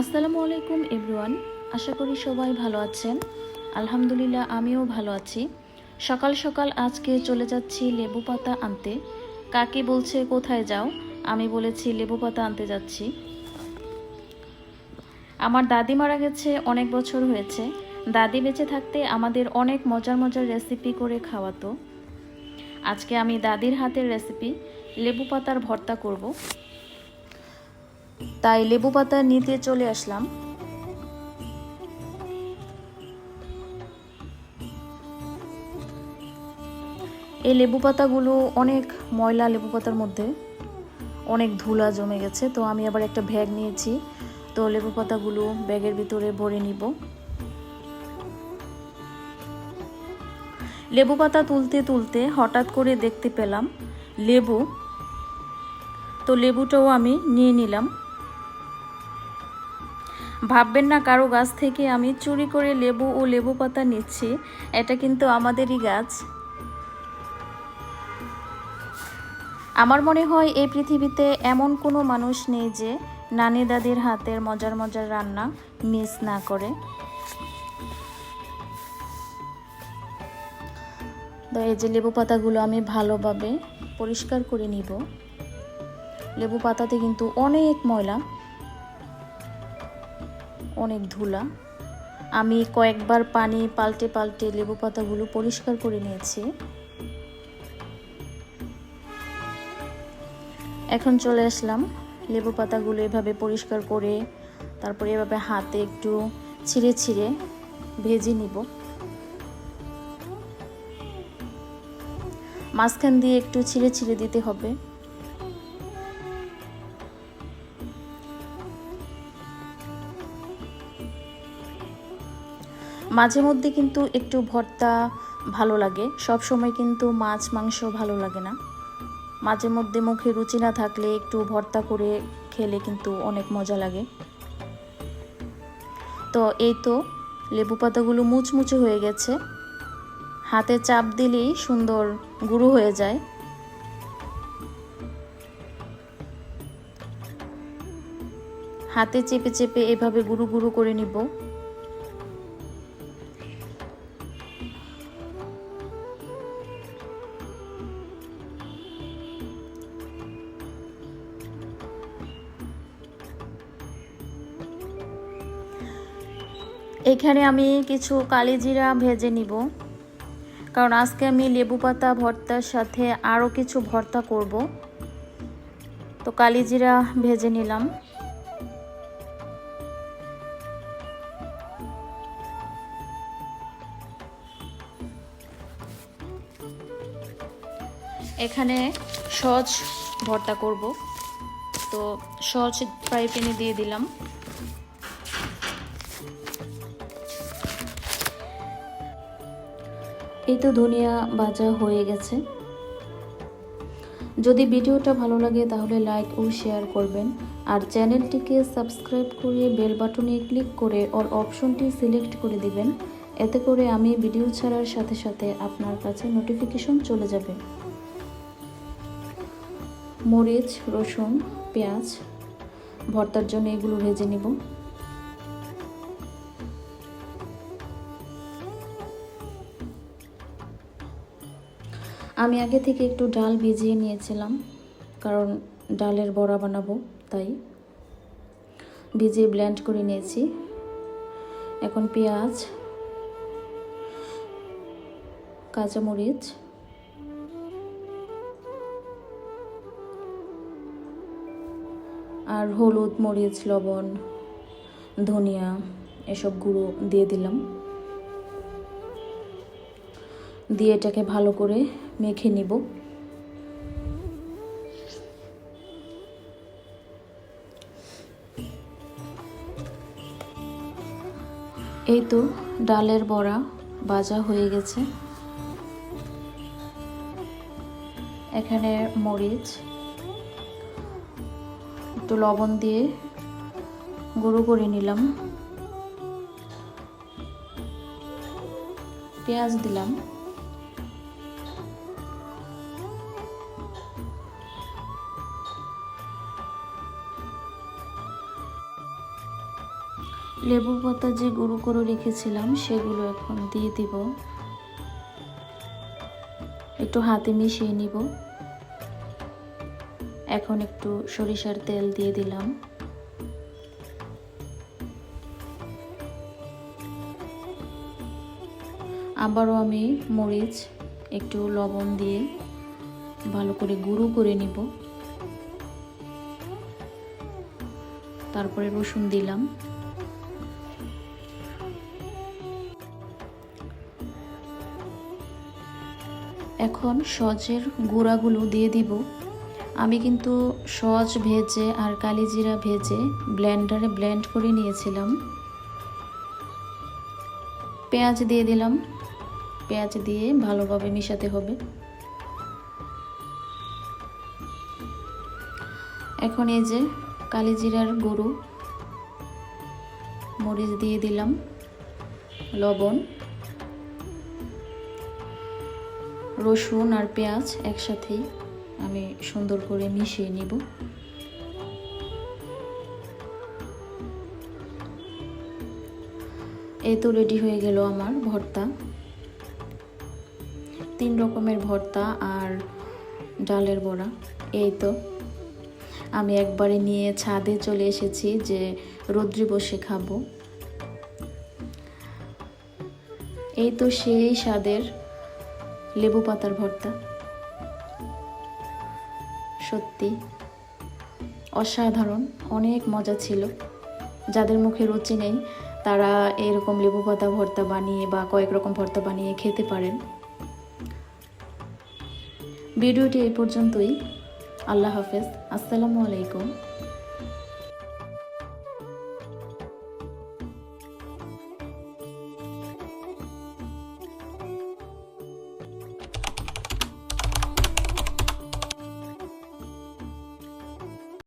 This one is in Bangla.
আসসালামু আলাইকুম, এভরিওয়ান। আশা করি সবাই ভালো আছেন। আলহামদুলিল্লাহ, আমিও ভালো আছি। সকাল সকাল আজকে চলে যাচ্ছি লেবু পাতা আনতে। কাকি বলছে, কোথায় যাও? আমি বলেছি, লেবু পাতা আনতে যাচ্ছি। আমার দাদি মারা গেছে, অনেক বছর হয়েছে। দাদি বেঁচে থাকতে আমাদের অনেক মজার মজার রেসিপি করে খাওয়াতো। আজকে আমি দাদির হাতের রেসিপি লেবু পাতার ভর্তা করব। তাই লেবু পাতা নিতে চলে আসলাম। এই লেবু পাতাগুলো অনেক ময়লা লেবু পাতার মধ্যে, অনেক ধুলা জমে গেছে, তো আমি আবার একটা ব্যাগ নিয়েছি, তো লেবু পাতাগুলো ব্যাগের ভিতরে ভরে নিব। লেবু পাতা তুলতে তুলতে হঠাৎ করে দেখতে পেলাম লেবু, তো লেবুটাও আমি নিয়ে নিলাম। ভাববেন না, কারও গাছ থেকে আমি চুরি করে লেবু ও লেবু পাতা নিচ্ছি। এটা কিন্তু আমাদেরই গাছ। আমার মনে হয় এই পৃথিবীতে এমন কোনো মানুষ নেই যে নানি দাদির হাতের মজার মজার রান্না মিস না করে। তো এই যে লেবু পাতাগুলো আমি ভালোভাবে পরিষ্কার করে নিব। লেবু পাতাতে কিন্তু অনেক ময়লা অনেক ধুলা। আমি কয়েকবার পানি পাল্টে পাল্টে লেবু পাতাগুলো পরিষ্কার করে নিয়েছি। এখন চলে আসলাম লেবু পাতাগুলো এভাবে পরিষ্কার করে, তারপরে এভাবে হাতে একটু ছিঁড়ে ছিঁড়ে ভেজে নিব। মাঝখান দিয়ে একটু ছিঁড়ে ছিঁড়ে দিতে হবে। মাঝে মধ্যে কিন্তু একটু ভর্তা ভালো লাগে। সব সময় কিন্তু মাছ, মাংস ভালো লাগে না। মাঝে মধ্যে মুখে রুচি না থাকলে একটু ভর্তা করে খেলে কিন্তু অনেক মজা লাগে। তো এই তো লেবু পাতাগুলো মুচমুচে হয়ে গেছে। হাতে চাপ দিলেই সুন্দর গুঁড়ো হয়ে যায়। হাতে চেপে চেপে এভাবে গুঁড়ো গুঁড়ো করে নিব। এখানে আমি কিছু কালিজিরা ভেজে নিব। কারণ আজকে আমি লেবু পাতা, ভর্তার সাথে আরও কিছু ভর্তা করব। তো কালিজিরা ভেজে নিলাম। এখানে সজ ভর্তা করব। তো সজ ফ্রাই প্যানে দিয়ে দিলাম। এই তো ধনিয়া ভাজা হয়ে গেছে। যদি ভিডিওটা ভালো লাগে তাহলে লাইক ও শেয়ার করবেন। আর চ্যানেলটিকে সাবস্ক্রাইব করে বেল বাটনে ক্লিক করে অল অপশনটি সিলেক্ট করে দিবেন। এতে করে আমি ভিডিও ছাড়ার সাথে সাথে আপনার কাছে নোটিফিকেশন চলে যাবে। মরিচ, রসুন, পেঁয়াজ, ভর্তার জন্য এগুলো ভেজে নিব। আমি আগে থেকে একটু ডাল ভিজিয়ে নিয়েছিলাম, কারণ ডালের বড়া বানাবো, তাই ভিজিয়ে ব্লেন্ড করে নিয়েছি। এখন পেঁয়াজ, কাঁচামরিচ, আর হলুদ, মরিচ, লবণ, ধনিয়া এসব গুঁড়ো দিয়ে দিলাম। দিয়ে এটাকে ভালো করে মেখে নিব। এই তো ডালের বড়া ভাজা হয়ে গেছে। এখানে মরিচ, একটু লবণ দিয়ে গুঁড়ো করে নিলাম। পেঁয়াজ দিলাম। লেবু পাতা যে গুঁড়ো করে রেখেছিলাম, সেগুলো এখন দিয়ে দিব। একটু হাতে মিশিয়ে নিব। এখন একটু সরিষার তেল দিয়ে দিলাম। আবারও আমি মরিচ, একটু লবণ দিয়ে ভালো করে গুঁড়ো করে নিব। তারপরে রসুন দিলাম। এখন সজের গুঁড়াগুলো দিয়ে দিব। আমি কিন্তু সজ ভেজে আর কালিজিরা ভেজে ব্লেন্ডারে ব্লেন্ড করে নিয়েছিলাম। পেঁয়াজ দিয়ে দিলাম। পেঁয়াজ দিয়ে ভালোভাবে মিশাতে হবে। এখন এই যে কালিজিরার গুঁড়ো, মরিচ দিয়ে দিলাম, লবণ। রসুন আর পেঁয়াজ একসাথেই আমি সুন্দর করে মিশিয়ে নিব। এই তো রেডি হয়ে গেল আমার ভর্তা। তিন রকমের ভর্তা আর ডালের বড়া। এই তো। আমি একবারে নিয়ে ছাদে চলে এসেছি যে রৌদ্রে বসে খাব। এই তো সেই স্বাদের লেবু পাতার ভর্তা। সত্যি, অসাধারণ, অনেক মজা ছিল। যাদের মুখে রুচি নেই, তারা এরকম লেবু পাতা ভর্তা বানিয়ে বা কয়েক রকম ভর্তা বানিয়ে খেতে পারেন। ভিডিওটি এই পর্যন্তই। আল্লাহ হাফেজ। আসসালামু আলাইকুম।